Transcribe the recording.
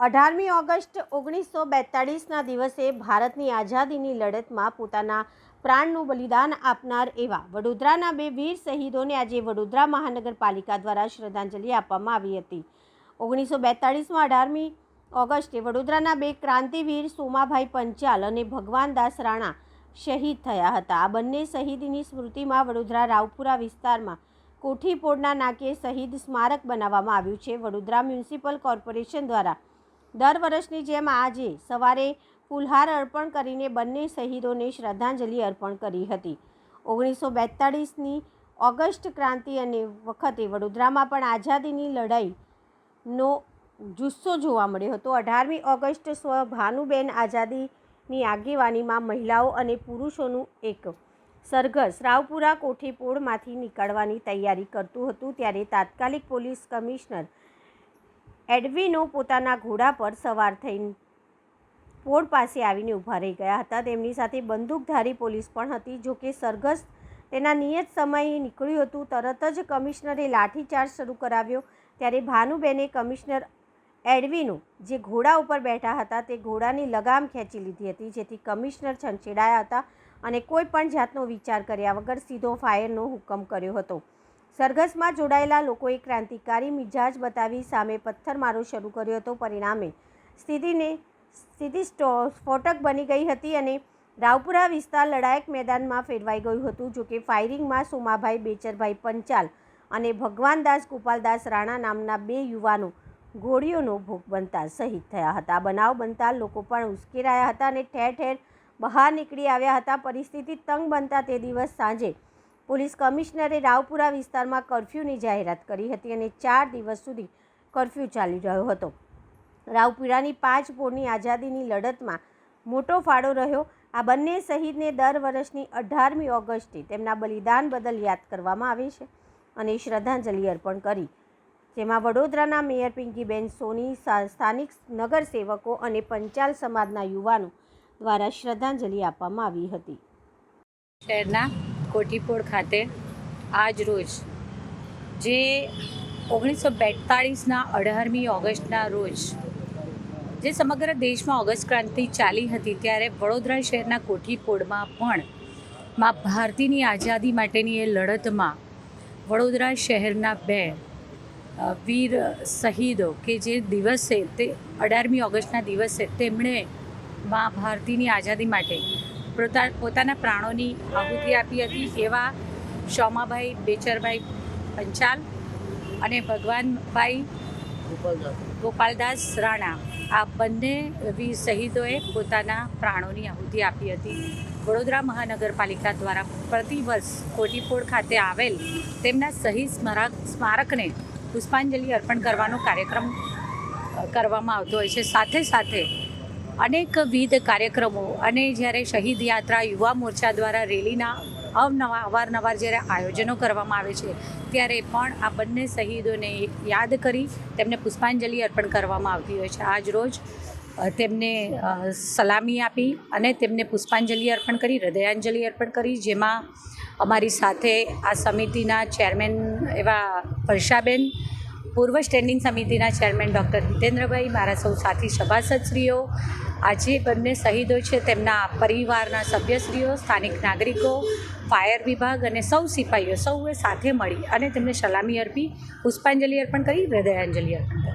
અઢારમી ઓગસ્ટ ઓગણીસો બેતાળીસના દિવસે ભારતની આઝાદીની લડતમાં પોતાના પ્રાણનું બલિદાન આપનાર એવા વડોદરાના બે વીર શહીદોને આજે વડોદરા મહાનગરપાલિકા દ્વારા શ્રદ્ધાંજલિ આપવામાં આવી હતી. ઓગણીસો બેતાળીસમાં અઢારમી ઓગસ્ટે વડોદરાના બે ક્રાંતિવીર સોમાભાઈ પંચાલ અને ભગવાનદાસ રાણા શહીદ થયા હતા. આ બંને શહીદની સ્મૃતિમાં વડોદરા રાવપુરા વિસ્તારમાં કોઠીપોળના નાકે શહીદ સ્મારક બનાવવામાં આવ્યું છે. વડોદરા મ્યુનિસિપલ કોર્પોરેશન દ્વારા દર વર્ષની જેમ આજે સવારે ફૂલહાર અર્પણ કરીને બંને શહીદોને શ્રદ્ધાંજલિ અર્પણ કરી હતી. ઓગણીસો બેતાળીસની ઓગસ્ટ ક્રાંતિ અને વખતે વડોદરામાં પણ આઝાદીની લડાઈનો જુસ્સો જોવા મળ્યો હતો. અઢારમી ઓગસ્ટ સ્વ ભાનુબેન આઝાદીની આગેવાનીમાં મહિલાઓ અને પુરુષોનું એક સરઘસ રાવપુરા કોઠીપોળમાંથી નીકળવાની તૈયારી કરતું હતું. ત્યારે તાત્કાલિક પોલીસ કમિશનર એડવિનો પોતાના ઘોડા પર સવાર થઈને પોળ પાસે આવીને ઊભા રહી ગયા હતા. તેમની સાથે બંદૂકધારી પોલીસ પણ હતી. જો કે સરઘસ તેના નિયત સમયે નીકળ્યું હતું, તરત જ કમિશનરે લાઠીચાર્જ શરૂ કરાવ્યો. ત્યારે ભાનુબેને કમિશનર એડવિનો જે ઘોડા ઉપર બેઠા હતા તે ઘોડાની લગામ ખેંચી લીધી હતી, જેથી કમિશનર છંછેડાયા હતા અને કોઈ પણ જાતનો વિચાર કર્યા વગર સીધો ફાયરનો હુકમ કર્યો હતો. સરઘસમાં જોડાયેલા લોકોએ ક્રાંતિકારી મિજાજ બતાવી સામે પથ્થરમારો શરૂ કર્યો હતો. પરિણામે સ્થિતિને સ્થિતિ સ્ફોટક બની ગઈ હતી અને રાવપુરા વિસ્તાર લડાયક મેદાનમાં ફેરવાઈ ગયું હતું. જોકે ફાયરિંગમાં સોમાભાઈ, બેચરભાઈ પંચાલ અને ભગવાનદાસ ગોપાલદાસ રાણા નામના બે યુવાનો ગોળીઓનો ભોગ બનતા શહીદ થયા હતા. બનાવ બનતા લોકો પણ ઉશ્કેરાયા હતા અને ઠેર ઠેર બહાર નીકળી આવ્યા હતા. પરિસ્થિતિ તંગ બનતા તે દિવસ સાંજે પોલીસ કમિશનરે રાવપુરા વિસ્તારમાં કર્ફ્યુની જાહેરાત કરી હતી અને ચાર દિવસ સુધી કર્ફ્યુ ચાલી રહ્યો હતો. રાવપુરાની પાંચ પોળની આઝાદીની લડતમાં મોટો ફાળો રહ્યો. આ બંને શહીદને દર વર્ષની અઢારમી ઓગસ્ટે તેમના બલિદાન બદલ યાદ કરવામાં આવે છે અને શ્રદ્ધાંજલિ અર્પણ કરી. જેમાં વડોદરાના મેયર પિંકીબેન સોની સ્થાનિક નગરસેવકો અને પંચાલ સમાજના યુવાનો દ્વારા શ્રદ્ધાંજલિ આપવામાં આવી હતી. શહેરના કોઠીપોળ ખાતે આજ રોજ, જે ઓગણીસો બેતાળીસના અઢારમી ઓગસ્ટના રોજ, જે સમગ્ર દેશમાં ઓગસ્ટ ક્રાંતિ ચાલી હતી ત્યારે વડોદરા શહેરના કોઠીપોળમાં પણ મા ભારતીની આઝાદી માટેની એ લડતમાં વડોદરા શહેરના બે વીર શહીદો કે જે દિવસે તે અઢારમી ઓગસ્ટના દિવસે તેમણે મા ભારતીની આઝાદી માટે પોતાના પ્રાણોની આહુતિ આપી હતી એવા શોમાભાઈ, બેચરભાઈ પંચાલ અને ભગવાનભાઈ ગોપાલદાસ રાણા. આ બંને વીર શહીદોએ પોતાના પ્રાણોની આહુતિ આપી હતી. વડોદરા મહાનગરપાલિકા દ્વારા પ્રતિવર્ષ કોટીપોળ ખાતે આવેલ તેમના શહીદ સ્મારક, સ્મારકને પુષ્પાંજલિ અર્પણ કરવાનો કાર્યક્રમ કરવામાં આવતો હોય છે. સાથે સાથે અનેકવિધ કાર્યક્રમો અને જ્યારે શહીદ યાત્રા યુવા મોરચા દ્વારા રેલીના અવનવા, અવારનવાર જ્યારે આયોજનો કરવામાં આવે છે, ત્યારે પણ આ બંને શહીદોને યાદ કરી તેમને પુષ્પાંજલિ અર્પણ કરવામાં આવતી હોય છે. આજ રોજ તેમને સલામી આપી અને તેમને પુષ્પાંજલિ અર્પણ કરી, હૃદયાંજલિ અર્પણ કરી, જેમાં અમારી સાથે આ સમિતિના ચેરમેન એવા વર્ષાબેન, પૂર્વ સ્ટેન્ડિંગ સમિતિના ચેરમેન ડૉક્ટર હિતેન્દ્રભાઈ, મારા સૌ સાથી સભાસદશ્રીઓ આજે બંને શહીદો છે, તેમના પરિવારના સભ્યશ્રીઓ, સ્થાનિક નાગરિકો, ફાયર વિભાગ અને સૌ સિપાહીઓ સૌએ સાથે મળી અને તેમને સલામી અર્પી, પુષ્પાંજલિ અર્પણ કરી, હૃદયાંજલિ અર્પણ કરી.